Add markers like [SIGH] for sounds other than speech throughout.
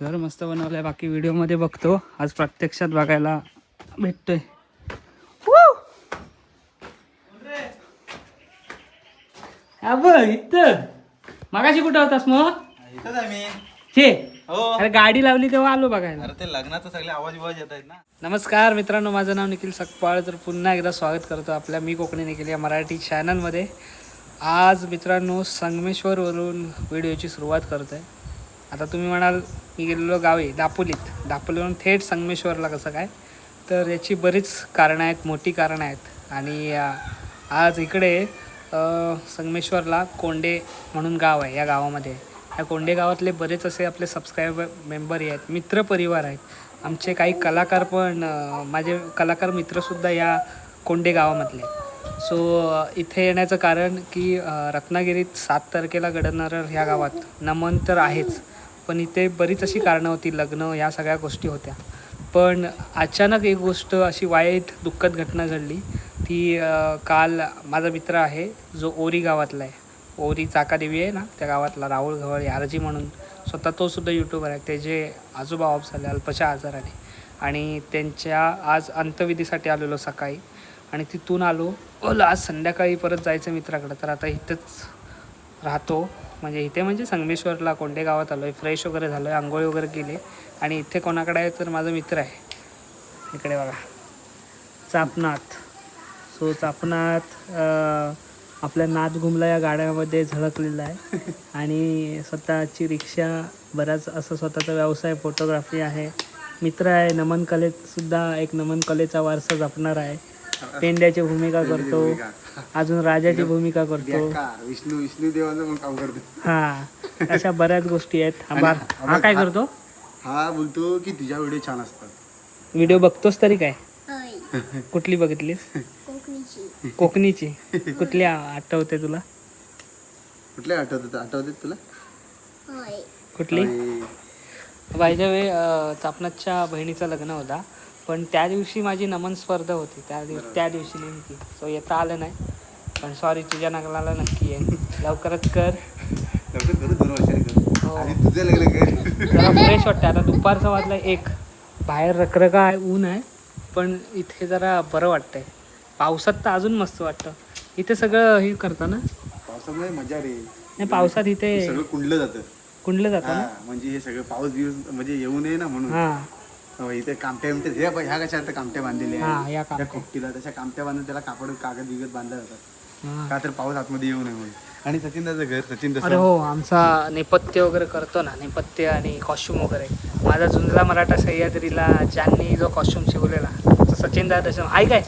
घर मस्त बनवलंय. बाकी व्हिडिओमध्ये बघतो. आज प्रत्यक्षात बघायला भेटतोय. इथं. मगाशी कुठं होतास मग? इथंच हे. अरे गाडी लावली तेव्हा आलो बघायला. अरे ते लग्नाचं सगळे आवाज बिवाज येत आहेत ना. नमस्कार मित्रांनो माझं नाव निखिल सकपाळ. तर पुन्हा एकदा स्वागत करतो आपल्या मी कोकणी निखिल या मराठी चॅनलमध्ये आज मित्रांनो संगमेश्वरवरून व्हिडिओची सुरुवात करतो आहे आता तुम्ही म्हणाल मी गेलेलो गावी दापोलीत. दापोलीवरून थेट संगमेश्वरला कसं काय? तर याची बरीच कारणं आहेत मोठी कारणं आहेत. आणि आज इकडे संगमेश्वरला कोंडे म्हणून गाव आहे या गावामध्ये. या कोंडे गावातले बरेच असे आपले सबस्क्रायबर मेंबर आहेत मित्रपरिवार आहेत. आमचे काही कलाकार पण माझे कलाकार मित्रसुद्धा या कोंडे गावामधले. सो इथे येण्याचं कारण की रत्नागिरीत सात तारखेला घडणारं ह्या गावात नमन तर आहेच. पण इथे बरीच अशी कारणं होती लग्न या सगळ्या गोष्टी होत्या. पण अचानक एक गोष्ट अशी वाईट दुःखद घटना घडली. ती काल माझा मित्र आहे जो ओरी गावातला आहे. ओरी चाकादेवी आहे ना त्या गावातला राहुल गवळ यारजी म्हणून. स्वतः तो सुद्धा यूट्यूबर आहे. त्याचे आजोबा ऑफ झाले अल्पशा आजाराने. आणि त्यांच्या आज अंत्यविधीसाठी आलेलो सकाळी. आणि तिथून आलो ओला आज संध्याकाळी परत जायचं मित्राकडं. तर आता इथंच राहतो. म्हणजे इथे म्हणजे संगमेश्वरला कोंडे गावात आलो आहे फ्रेश वगैरे झालो आहे आंघोळी वगैरे केली. आणि इथे कोणाकडे आहे तर माझा मित्र आहे. इकडे बघा. चापनाथ. सो चापनाथ आपल्या नाथ घुमला या गाड्यामध्ये झळकलेला आहे. [LAUGHS] आणि स्वतःची रिक्षा बराच असं स्वतःचा व्यवसाय फोटोग्राफी आहे. मित्र आहे नमन कलेत सुद्धा एक नमन कलेचा वारसा जपणार आहे. पेंड्याची भूमिका करतो. अजून राजाची भूमिका करतो. विष्णू विष्णू देवाचं पण काम करतो. हा अशा बऱ्याच गोष्टी आहेत. हा बार हा काय करतो? हा बोलतो की तुझ्या व्हिडिओ छान असतात. व्हिडिओ बघतोस तरी काय? कुठली बघितलीस? कोकणीची. कोकणीची. कुठली आठवते तुला? कुठले आठवत आठवतात तुला? कुठली? बायच्या वे चापनाथच्या बहिणीचं लग्न होता. पण त्या दिवशी माझी नमन स्पर्धा होती. त्या दिवशी त्या दिवशी नेमकी. सो येता आलं नाही. पण सॉरी तुझ्या नगलाला नक्की आहे लवकरच कर. हो. जरा फ्रेश वाटतं आता दुपारचा वाजला एक. बाहेर रखरखा आहे ऊन आहे. पण इथे जरा बरं वाटतंय. पावसात तर अजून मस्त वाटतं. इथे सगळं हे करतं ना? पावसामुळे मजा रे नाही पावसात इथे सगळं कुंडलं जातं. कुंडलं जातं हा ना? म्हणजे हे सगळं पाऊस बिऊस म्हणजे येऊ नये ना म्हणून. हो, इथे कामट्या बिमट्या हे बघ, ह्या कशा आहेत कामट्या बांधलेल्या हा, आहेत. या त्या कामट्या. खोपटीला तशा कामट्या बांधून त्याला कापड कागद बिगद बांधल्या जातात. हा. का तर पाऊस आतमध्ये येऊ नये म्हणून. आणि सचिन दाचं घर सचिन अरे तसं हो आमचा नेपथ्य वगैरे करतो ना नेपथ्य आणि कॉस्ट्युम वगैरे. माझा जुंजला मराठा सह्याद्रीला ज्यांनी जो कॉस्ट्युम शिवलेला तो सचिन दादा दर्शन आहे काय?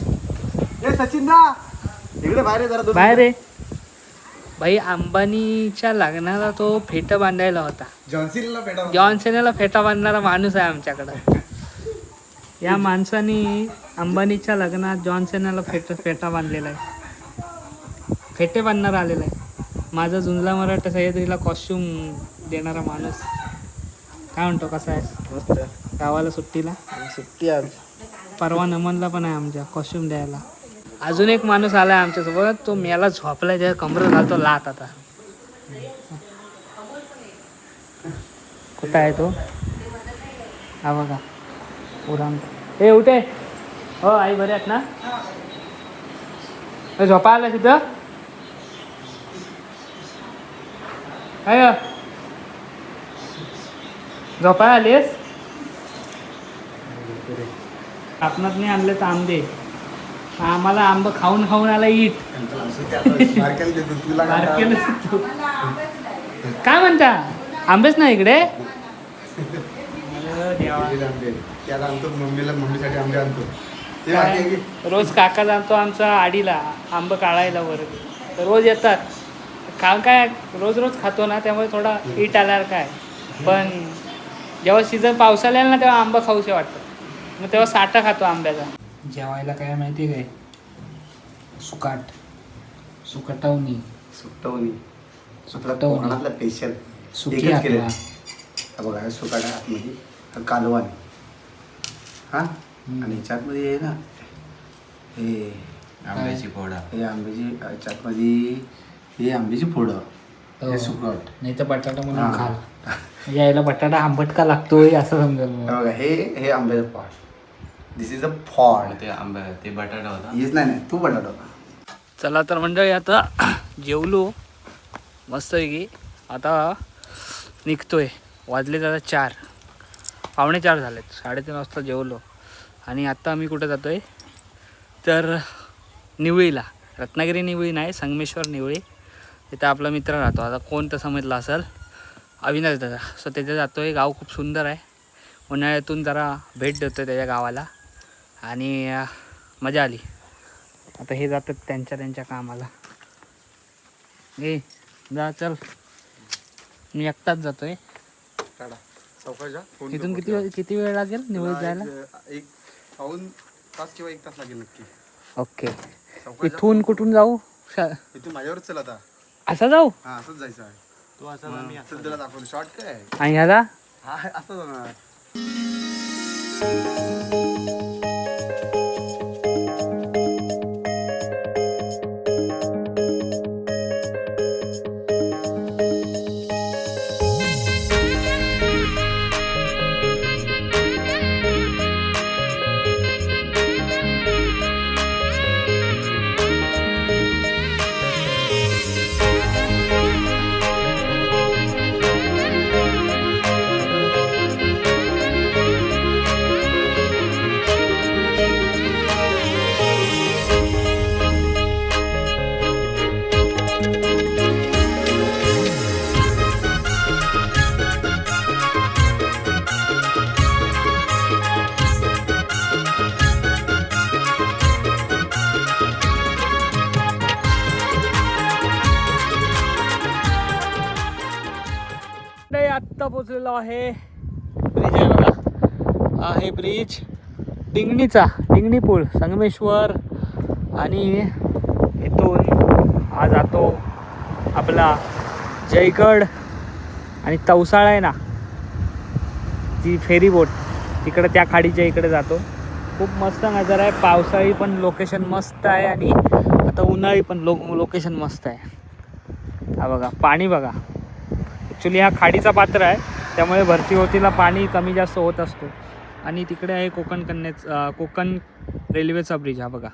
ए सचिन दा इकडे बाहेर ये जरा दोन बाहेर आहे भाई अंबानीच्या लग्नाला तो फेट बांधायला होता. जॉन्सिनला जॉन सेनेला फेटा बांधणारा माणूस आहे आमच्याकडं. या माणसाने अंबानीच्या लग्नात जॉन सेनेला फेट फेटा बांधलेला आहे. फेटे बांधणारा आलेला आहे. माझा जुंजला मराठा सह्याद्रीला कॉस्ट्युम देणारा माणूस. काय म्हणतो कसा आहे मस्त गावाला सुट्टीला? सुट्टी आज. परवा नमनला पण आहे आमच्या कॉस्ट्युम द्यायला. अजून एक माणूस आलाय आमच्यासोबत तो मेला झोपलाय त्या कमर घालतो लात आता. कुठं आहे तो? हा बघा. उराम ए उठे. हो आई बरे आहेत ना? झोपा आला तिथं? काय हो? झोपा आलीस? आपणात नाही आणले तर आंबे. आम्हाला आंब खाऊन खाऊन आला ईट. काय काय म्हणता? आंबेच ना इकडे? त्याला आणतो मम्मीला मम्मीसाठी आंबे आणतो. ते आहे की रोज काका जातो आमचा आडीला आंब काढायला वर तर रोज येतात. खा काय रोज रोज खातो ना त्यामुळे थोडा ईट आल्यावर काय. पण जेव्हा सीझन पावसाळा येईल ना तेव्हा आंबा खाऊसे वाटतं मग तेव्हा साठा खातो आंब्याचा. जेवायला काय माहिती काय? सुकाट. सुकटावणी. सुट्टवणी आपला सुकटवणी. कोकणातला स्पेशल सुकी केलं. हा बघा हा सुकाडा आतमध्ये कालवान हा आणि ह्याच्यातमध्ये आहे ना हे आंब्याची फोडा. हे आंब्याची ह्याच्यातमध्ये हे आंब्याची फोडं. हे. हो. सुकट. नाही तर बटाटा म्हणून. खाल. [LAUGHS] यायला बटाटा आंबट का लागतोय असं समजेल हे हे हे आंब्याचं fraud this is a fraud ते आंबा ते बटाटा होता. हेच नाही नाही तू बटाटा चला तर मंडळी आता [CLEARS THROAT] जेवलो. मस्तपैकी आता निघतोय. वाजले आता चार. पावणे चार झालेत. साडेतीन वाजता जेवलो. आणि आत्ता आम्ही जातो आहे तर निवळीला. रत्नागिरी निवळी नाही संगमेश्वर निवळी. तिथं आपला मित्र राहतो. आता कोण तर समजला असेल? अविनाश दादा. सो त्याच्या आहे गाव खूप सुंदर आहे. उन्हाळ्यातून जरा भेट देतोय त्याच्या गावाला. आणि मजा आली. आता हे जातात त्यांच्या त्यांच्या कामाला. ए जा चल. मी एकटाच जातो आहे जातोय इथून किती वेळ किती वेळ लागेल? निवड जायला? एक पाऊन तास किंवा एक तास लागेल नक्की. ओके. इथून कुठून जाऊ? शा- इथून माझ्यावरच चल आता. असं जाऊ? हा असंच जायचं आहे. तू असं मी असं तुला दाखवलं शॉर्ट काय? आणि ह्याला? हा हे असं जाणार. नाही आत्ता पोचलेलो आहे. ब्रिज आहे बघा. आहे ब्रिज. डिंगणीचा डिंगणी पूल संगमेश्वर. आणि इथून हा जातो आपला जयगड आणि तवसाळा आहे ना. ती फेरी बोट तिकडे त्या खाडीच्या इकडे जातो. खूप मस्त नजारा आहे. पावसाळी पण लोकेशन मस्त आहे आणि आता उन्हाळी पण लो लोकेशन मस्त आहे. हा बघा पाणी बघा. ॲक्च्युली हा खाडीचा पात्र आहे. त्यामुळे भरती होतीला पाणी कमी जास्त होत असतो. आणि तिकडे आहे कोकण कन्याच कोकण रेल्वेचा ब्रिज हा बघा.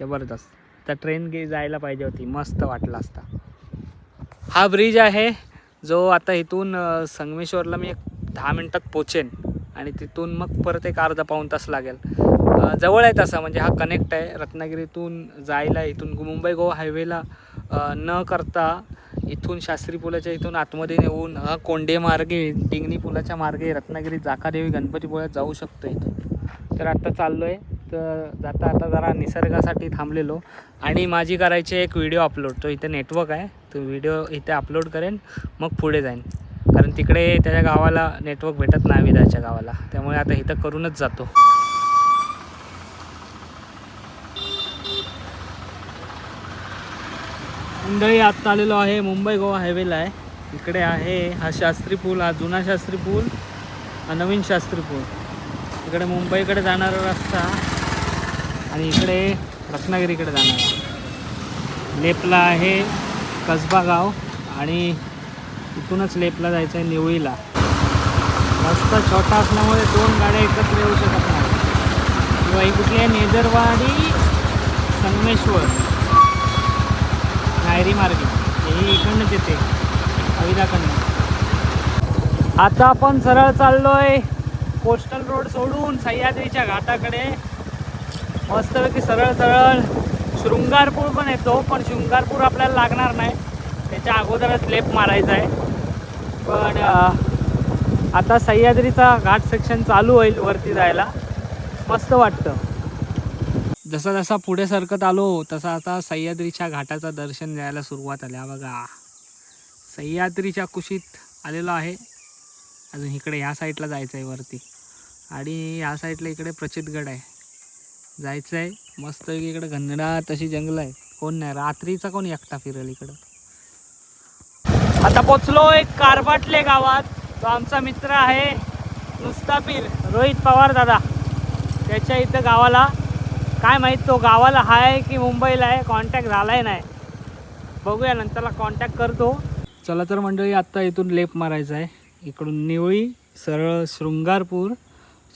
जबरदस्त. त्या ट्रेन गे जायला पाहिजे होती. मस्त वाटला असता. हा ब्रिज आहे जो आता इथून संगमेश्वरला मी एक दहा मिनटात पोचेन. आणि तिथून मग परत एक अर्धा पाऊण तास लागेल. जवळ आहे तसा. म्हणजे हा कनेक्ट आहे. रत्नागिरीतून जायला इथून मुंबई गोवा हायवेला न करता इथून शास्त्री पुलाच्या इथून आतमध्ये नेऊन कोंडे मार्गे डिंगणी पुलाच्या मार्गे रत्नागिरी जाकादेवी गणपतीपुळ्यात जाऊ शकतो इथून तर आत्ता चाललो आहे तर जाता आता जरा निसर्गासाठी थांबलेलो. आणि माझी करायची एक व्हिडिओ अपलोड. तो इथे नेटवर्क आहे. तो व्हिडिओ इथे अपलोड करेन. मग पुढे जाईन. कारण तिकडे त्याच्या गावाला नेटवर्क भेटत नाही विदाच्या गावाला. त्यामुळे आता इथं करूनच जातो. मंडळी आत्ता आलेलो आहे मुंबई गोवा हायवेला आहे. इकडे आहे हा शास्त्री पूल हा जुना शास्त्री पूल हा नवीन शास्त्री पूल. इकडे मुंबईकडे जाणारा रस्ता आणि इकडे रत्नागिरीकडे जाणारा. लेपला आहे कसबा गाव आणि इथूनच लेपला जायचं आहे निवळीला. रस्ता छोटा असल्यामुळे दोन गाड्या एकत्र येऊ शकत नाही किंवा ही कुठली आहे नेदरवाडी संगमेश्वर. शायरी मार्गे हे इकडनंच येते. अविदाकडनं आता आपण सरळ चाललोय कोस्टल रोड सोडून सह्याद्रीच्या घाटाकडे. मस्तपैकी सरळ सरळ शृंगारपूर पण येतो पण शृंगारपूर आपल्याला लागणार नाही. त्याच्या अगोदरच लेप मारायचा आहे. पण आता सह्याद्रीचा घाट सेक्शन चालू होईल वरती जायला. मस्त वाटतं. जसा जसा पुढे सरकत आलो तसा आता सह्याद्रीच्या घाटाचं दर्शन घ्यायला सुरुवात आल्या बघा. सह्याद्रीच्या कुशीत आलेलो आहे. अजून इकडे ह्या साईडला जायचं आहे वरती. आणि ह्या साईडला इकडे प्रचितगड आहे. जायचं आहे मस्त इकडे घनडा तशी जंगल आहे. कोण नाही रात्रीचा कोण एकटा फिरेल इकडं? आता पोचलो एक कारबाटले गावात. तो आमचा मित्र आहे मुस्ताफिर रोहित पवार दादा. त्याच्या इथं गावाला काय माहीत तो गावाला आहे की मुंबईला आहे कॉन्टॅक्ट झालाय नाही. बघूया नंतरला कॉन्टॅक्ट करतो. चला तर मंडळी आत्ता इथून लेप मारायचा आहे. इकडून निवळी सरळ शृंगारपूर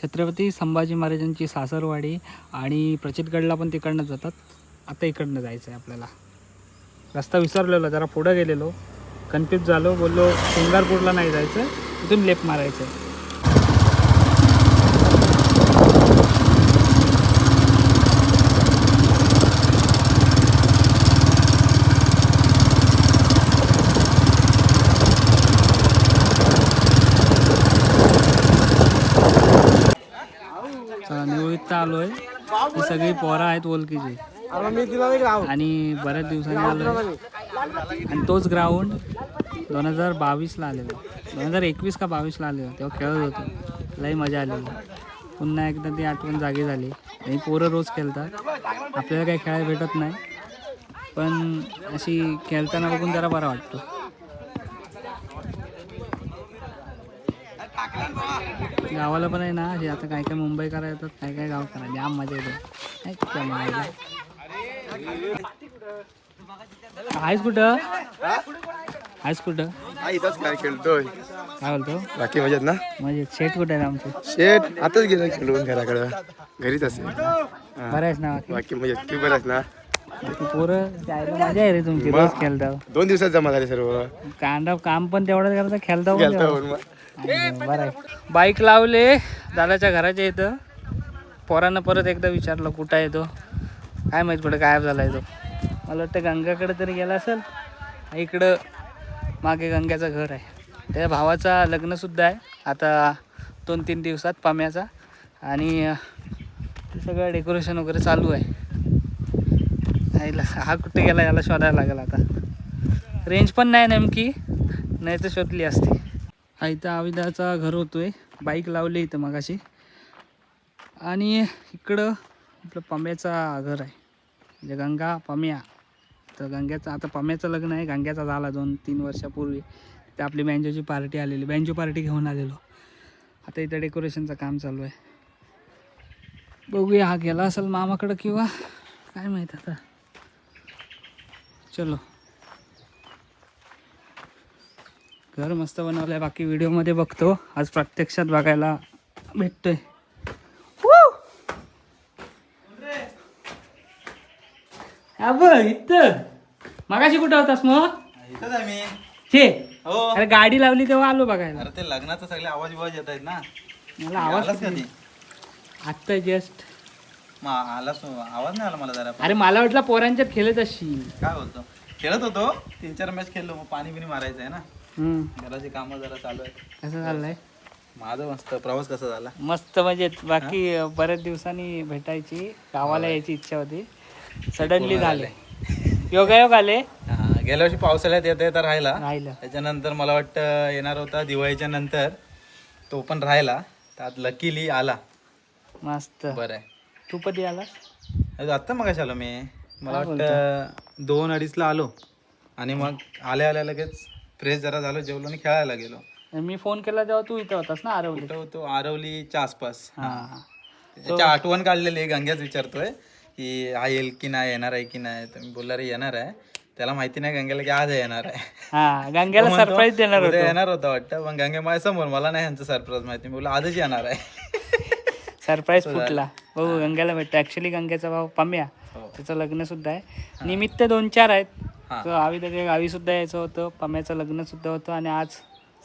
छत्रपती संभाजी महाराजांची सासरवाडी आणि प्रचितगडला पण तिकडनं जातात. आता इकडनं जायचं आहे आपल्याला. रस्ता विसरलेलो जरा पुढं गेलेलो. कन्फ्यूज झालो बोललो शृंगारपूरला नाही जायचं. इथून लेप मारायचं आहे. चला आलोय. आलो आहे ही सगळी पोरं आहेत ओळखीची. आणि बऱ्याच दिवसांनी आलोय. आणि तोच ग्राउंड दोन हजार बावीसला आलेला. दोन हजार एकवीस का बावीसला आलेला. तेव्हा खेळत होतो. लई मजा आलेली पुन्हा एकदा ती आठवण जागी झाली. आणि पोरं रोज खेळतात. आपल्याला काही खेळायला भेटत नाही. पण अशी खेळताना बघून जरा बरा वाटतो. गावाला पण आहे ना हे आता काय काय मुंबईकर येतात काय काय गाव करा जाम मजा येते. आहेस कुठं? आहेस कुठं? काय खेळतोय. काय बोलतो? बाकी मजेत ना? म्हणजे शेट कुठे आहे आमचे? शेट आताच गेला खेळून घराकडं. घरीच असेल. बरं आहेस ना बाकी? मजेत. तू बरंच ना? तू पोरं मजा आहे रे तुमची रोज खेळता. दोन दिवसात जमा झाले सर्व. कांदा काम पण तेवढंच करता खेळता बरं आहे बाईक लावले दादाच्या घराच्या इथं. पोरानं परत एकदा विचारलं कुठं आहे तो? काय माहीत कुठं गायब झाला आहे तो. मला वाटतं गंगाकडे तरी गेला असेल. इकडं मागे गंग्याचं घर आहे. त्याच्या भावाचा लग्नसुद्धा आहे. आता दोन तीन दिवसात पाम्याचा. आणि ते सगळं डेकोरेशन वगैरे चालू आहे. आईला हा कुठे गेला याला शोधायला लागेल आता. रेंज पण नाही नेमकी. नाही तर शोधली असती. हा इथं आविदाचा घर होतोय. बाईक लावली इथं मगाशी. आणि इकडं आपलं पाम्याचा घर आहे. म्हणजे गंगा पाम्या. तर गंग्याचं आता पाम्याचं लग्न आहे. गंग्याचा झाला दोन तीन वर्षापूर्वी. तर आपली बँजोची पार्टी आलेली. बँजो पार्टी घेऊन आलेलो. आता इथं डेकोरेशनचं काम चालू आहे. बघूया हा गेला असेल मामाकडं किंवा काय माहीत आता. चलो. घर मस्त बनवलंय. बाकी व्हिडिओमध्ये बघतो. आज प्रत्यक्षात बघायला भेटतोय. अब इथं. मागाशी कुठं होतास मग? इथंच आहे मी. छे हो. अरे गाडी लावली तेव्हा आलो बघायला. अरे ते लग्नाचा सगळे आवाज बिवाज येत आहेत ना. मला आवाज आलास कधी? आत्ता जस्ट आलास आवाज नाही आला मला जरा. अरे मला वाटलं पोरांच्यात खेळत असशील. काय बोलतो? खेळत होतो. तीन चार मॅच खेळलो. मग पाणी बिनी मारायचं आहे ना. घराची कामं जरा चालू आहेत. कसं चाललंय? माझं मस्त. प्रवास कसा झाला? मस्त म्हणजे बाकी बऱ्याच दिवसांनी भेटायची गावाला यायची इच्छा होती. सडनली झाले. योगायोग आले? हा, गेल्या वर्षी पावसाळ्यात येता येता राहिला. राहिलं. त्याच्यानंतर मला वाटतं येणार होता दिवाळीच्या नंतर. तो पण राहिला. त्यात लकीली आला. मस्त. बरं आहे. तू कधी आलास? अरे आत्ता मग आलो मी. मला वाटतं दोन अडीचला आलो. आणि मग आल्या आल्या लगेच फ्रेश जरा झालो जेवलो आणि खेळायला गेलो. मी फोन केला तेव्हा तू इथं होतास ना आरवली. कुठं होतो? आरवलीच्या आसपास. हा त्याची आठवण काढलेली आहे गंग्याच विचारतोय की हा येईल की नाही येणार आहे की नाही? तर मी बोलला रे येणार आहे. त्याला माहिती नाही गंग्याला की आज येणार आहे. हा गंग्याला तो म्हणतो, सरप्राईज देणार उद्या होतो. येणार होता वाटतं पण गंगे माझ्यासमोर मला नाही ह्यांचं सरप्राईज माहिती. मी बोलला आजच येणार आहे. सरप्राईज फुटला. बघू गंग्याला भेटतो. ऍक्च्युली गंग्याचा भाऊ पम्या हो. त्याचं लग्न सुद्धा आहे. निमित्त दोन चार आहेत. हा. तो आवी त्याच्या गावी सुद्धा यायचं होतं. पम्याचं लग्न सुद्धा होतं आणि आज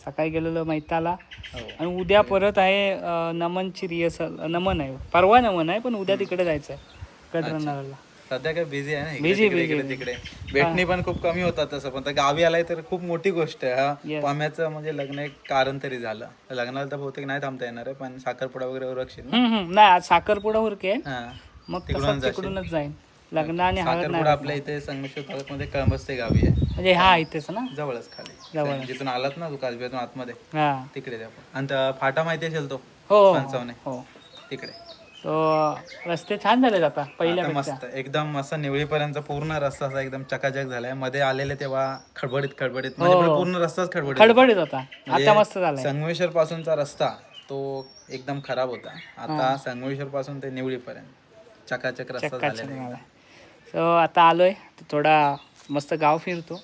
सकाळी गेलेलो मैताला. हो. आणि उद्या परत आहे अं, नमनची रिहर्सल नमन आहे. परवा नमन आहे पण उद्या तिकडे जायचं आहे कडरनाळाला सध्या काय बिझी आहे ना इकडे Busy, तिकडे, busy. इकडे तिकडे. भेटणी पण खूप कमी होतात तसं पण तर गावी आलाय तर खूप मोठी गोष्ट आहे हा. Yes. पाम्याचं म्हणजे लग्न एक कारण तरी झालं. लग्नाला तर बहुतेक नाही थांबता येणार आहे पण साखरपुडा वगैरे ना? हम्म. नाही आज साखरपुडा उरके हा. मग तिकडूनच जाईन. लग्न आणि हळद नाही आपल्या इथे संगमेश्वर तालुक्यामध्ये कळंबस्ते गावी आहे. म्हणजे हा इथेच ना? जवळच खाली. जवळच. जिथून आलात ना तू काजब्यातून आतमध्ये? हा. तिकडे आणि त्या फाटा माहिती असेल तो? हो हो, पंचावन्न हो. तिकडे. तो रस्ते छान झाले आता आता पहिल्यापेक्षा मस्त एकदम असा निवळीपर्यंत पूर्ण रस्ता असा एकदम चकाचक झालाय. मध्ये आलेले तेव्हा खडबडीत खडबडीत. म्हणजे हो. पूर्ण रस्ताच खडबडीत होता. खडबडीत होता. म्हणजे आता मस्त झालाय. संगमेश्वर पासूनचा रस्ता तो एकदम खराब होता. आता संगमेश्वर पासून ते निवळीपर्यंत. चकाचक रस्ता झालेला आहे. सो आता आलोय. थोडा मस्त गाव फिरतो.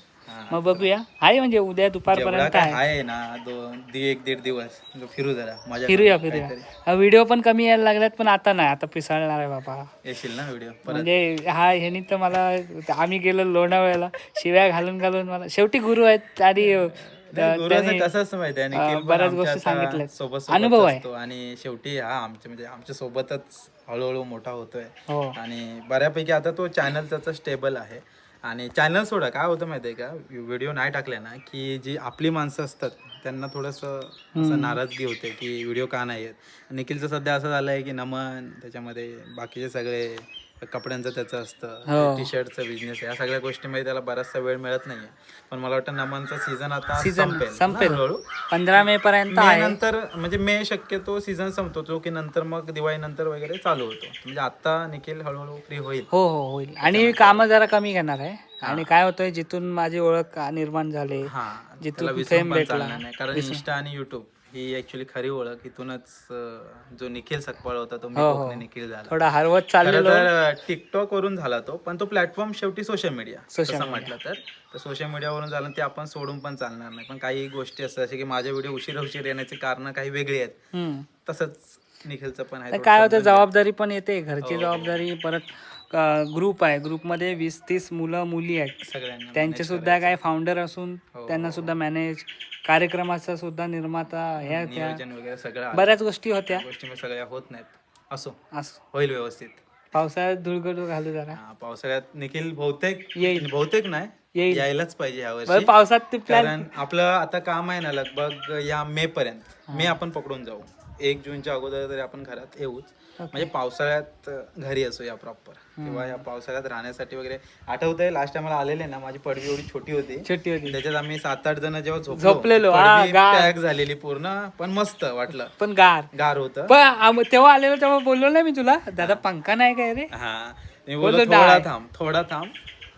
मग बघूया. आहे म्हणजे उद्या दुपारपर्यंत आहे ना दोन एक दीड दिवस. फिरू जरा. फिरूया फिरूया. व्हिडिओ पण कमी यायला लागल्यात पण आता नाही. आता पिसाळणार आहे बाबा. येशील ना व्हिडिओ? म्हणजे हा ह्यानी तर मला आम्ही गेलो लोणावळ्याला. शिव्या घालून घालून मला शेवटी गुरु आहेत आणि कसं माहिती आहे बऱ्याच गोष्टी आता सांगितल्यात. सोबत अनुभव आहे. आणि शेवटी हा आमच्या म्हणजे आमच्या सोबतच हळूहळू मोठा होतोय. हो. आणि बऱ्यापैकी आता तो चॅनल त्याचा स्टेबल आहे. आणि चॅनल सोडा काय होतं माहिती आहे का? व्हिडिओ नाही टाकले ना की जी आपली माणसं असतात त्यांना थोडंसं असं नाराजगी होते की व्हिडिओ का नाही आहेत निखिलचं सध्या असं झालं आहे की नमन त्याच्यामध्ये बाकीचे सगळे कपड्यांचं त्याचं. असतं टी शर्टचं बिझनेस या सगळ्या गोष्टीमध्ये त्याला बराचसा वेळ मिळत नाहीये. पण मला वाटतं नमनचा सीझन आता Season संपेल पंधरा मे पर्यंत नंतर म्हणजे मे शक्यतो सीझन संपतो जो की नंतर मग दिवाळी नंतर वगैरे चालू होतो. म्हणजे आता निखिल हळूहळू फ्री होईल. हो हो होईल. आणि कामं जरा कमी घेणार आहे. आणि काय होतंय जिथून माझी ओळख निर्माण झाली हा जिथून पण भेटला. कारण इंस्टा आणि युट्यूब ही ऍक्च्युली खरी ओळख. इथूनच अं, जो निखिल सकपाळ होता तो मी हो, हो. कोकणी निखिल झाला. थोडा हरवत खरं चाललेलो तर टिकटॉक वरून झाला तो पण तो प्लॅटफॉर्म शेवटी सोशल मीडिया Social तसं म्हटलं तर. तर सोशल मीडियावरून झालं ते आपण सोडून पण चालणार नाही. पण काही गोष्टी असतात जसे की माझे व्हिडिओ उशीर उशीर येण्याची कारण काही वेगळी आहेत. हम्म. तसंच निखिलचं पण आहे तर काय होतं जबाबदारी पण येते हो. घरची जबाबदारी परत ग्रुप आहे. ग्रुपमध्ये वीस तीस मुलं मुली आहेत. सगळ्यांना त्यांचे सुद्धा काय फाउंडर असून हो, त्यांना सुद्धा मॅनेज कार्यक्रमाचा सुद्धा निर्माता ह्या त्या. नियोजन वगैरे सगळं आहे. बऱ्याच गोष्टी होत्या. गोष्टी मग सगळ्या होत नाहीत. असो. असं. होईल व्यवस्थित. पावसाळ्यात धुळगड घालू जरा. हा, पावसाळ्यात निखिल बहुतेक येईल. बहुतेक नाही. येईल. यायलाच पाहिजे ह्या बरं वर्षी पावसात ते प्लॅन कारण आपलं आता काम आहे ना लगभग या मे पर्यंत. मे आपण पकडून जाऊ. एक जूनच्या अगोदर तरी आपण घरात येऊच. म्हणजे पावसाळ्यात घरी असू या प्रॉपर किंवा या पावसाळ्यात राहण्यासाठी वगैरे. आठवतंय लास्ट टाइमला आलेले ना माझी पडवी एवढी छोटी होती. छोटी होती. त्याच्यात आम्ही सात आठ जण जेव्हा झोपलेलो. पॅक झालेली पूर्ण पण मस्त वाटलं. पण गार. गार होतं. पण तेव्हा आलेलो तेव्हा बोललो ना मी तुला दादा पंखा नाही काय रे? हा. मी बोललो थोडा. थांब थोडा थांब.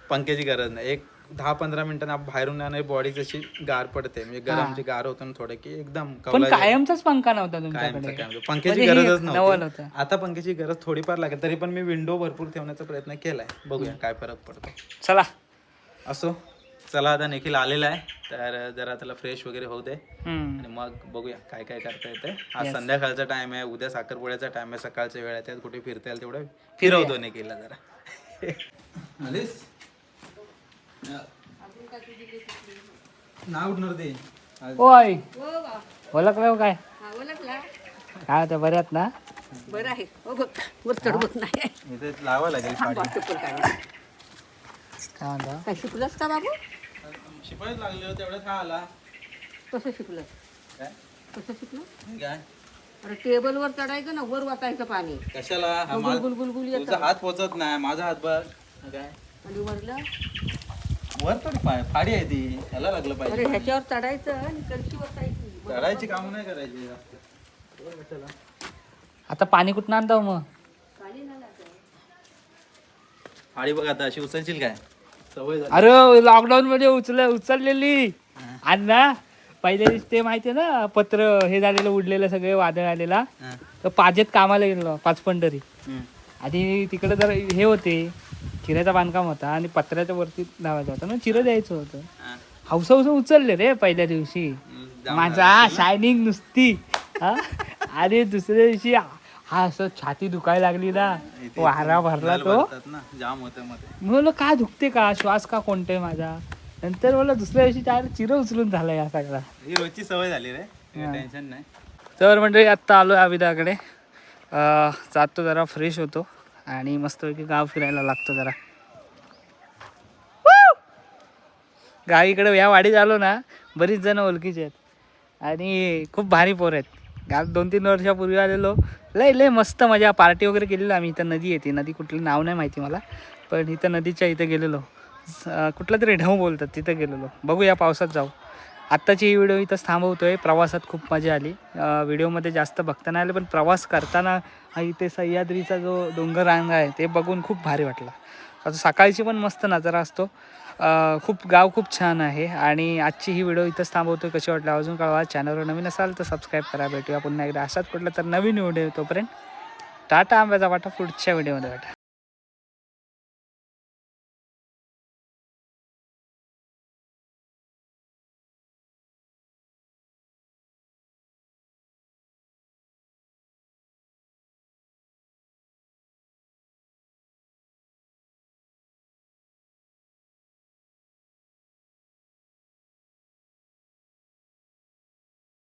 पंख्याची गरज नाही. एक दहा पंधरा मिनिटांना बाहेरून येणारी बॉडी जशी गार पडते. म्हणजे गरम जे गार होतं ना थोडं की एकदम पण कायमचाच पंखा नव्हता कायमचं तुमच्याकडे पंख्याची म्हणजे ही गरजच नवल नव्हती होतं. आता पंख्याची गरज थोडीफार लागेल तरी पण मी विंडो भरपूर ठेवण्याचा प्रयत्न केलाय. बघूया काय फरक पडतो. चला. असो चला आता निखिल आलेला आहे. तर जरा त्याला फ्रेश वगैरे होऊ दे. हम्म. आणि मग बघूया काय काय करता येते आज संध्याकाळचा टाइम आहे उद्या साखरपुड्याचा टाइम आहे. सकाळच्या वेळ आहे त्यात कुठे फिरता येईल तेवढं फिरवतो निखिलला जरा. [LAUGHS] आलीस? उठणार ते. ओय. ओळखलं हो काय? काय होतं बऱ्यात ना? बरं आहे. हो बघ वर चढवत नाही इथे लावा लागेल साडी चप्पल काय काय म्हणता? काय शिकलंस का बाबू? शिपाईच लागले तेवढ्यात हा आला कसं शिकलं काय? कसं शिकलं हे काय? अरे टेबलवर चढायचं ना वर वाचायचं पाणी. कशाला? हा गुलगुल गुलगुल तुझा हात पोचत नाही माझा हात बघ हे काय? आणि वरलं? वर थोडी फाडी आहे ती. ह्याला लागलं अरे पाहिजे ह्याच्यावर चढायचं आणि कलशी वसायची चढायची काम नाही करायची. आता पाणी कुठं आणतो मग? फाडी बघ आता अशी उचलशील काय? सवय झाली. अरे लॉकडाऊन मध्ये उचल उचललेली. आणि ना पहिल्या दिवशी ते माहितीये ना पत्र हे झालेलं उडलेलं सगळे वादळ आलेला. हा. तर पाजेत कामाला गेलो पाच पंढरी हम्म. आणि तिकडे जर हे होते चिऱ्याचा बांधकाम होता आणि पत्र्याच्या वरती लावायचं होतं. ना चिरं द्यायचं होतं. हौसा हौसा उचलले रे पहिल्या दिवशी. माझा शायनिंग नुसती. हा? आणि दुसऱ्या दिवशी हा असं छाती दुखायला लागली ना. वारा भरला तो. भरतात ना जाम होतं मध्ये मी बोललो काय दुखते का? श्वास का कोणते माझा? नंतर बोललो दुसऱ्या दिवशी चार चिरं उचलून झाला या सगळा. ही रोजची सवय झाली रे. टेन्शन नाही. तर म्हणजे आत्ता आलो आविदाकडे अं, जातो जरा फ्रेश होतो. आणि मस्तपैकी गाव फिरायला लागतो जरा! गावीकडे या वाडीत आलो ना बरीच जण ओळखीचे आहेत. आणि खूप भारी पोर आहेत. गाव दोन तीन वर्षापूर्वी आलेलो. लय लय मस्त मजा पार्टी वगैरे केलेलो आम्ही. इथं नदी येते. नदी कुठली नाव नाही माहिती मला पण इथं नदीच्या इथं गेलेलो. कुठलं तरी ढव बोलतात तिथं गेलेलो. बघूया पावसात जाऊ. आत्ताची ही व्हिडिओ इथंच आहे प्रवासात खूप मजा आली. व्हिडिओमध्ये जास्त बघता नाही आलं पण प्रवास करताना हा इथे सह्याद्रीचा जो डोंगर रांग आहे ते बघून खूप भारी वाटला. असं सकाळची पण मस्त नजारा असतो. खूप गाव खूप छान आहे आणि आजची ही व्हिडिओ इथंच थांबवतो कशी वाटलं अजून कळवा. चॅनलवर नवीन असाल तर सबस्क्राईब करा. भेटूया पुन्हा एकदा. असाच कुठलं तर नवीन व्हिडिओ तोपर्यंत टाटा आंब्याचा वाटा. पुढच्या व्हिडिओमध्ये वाटा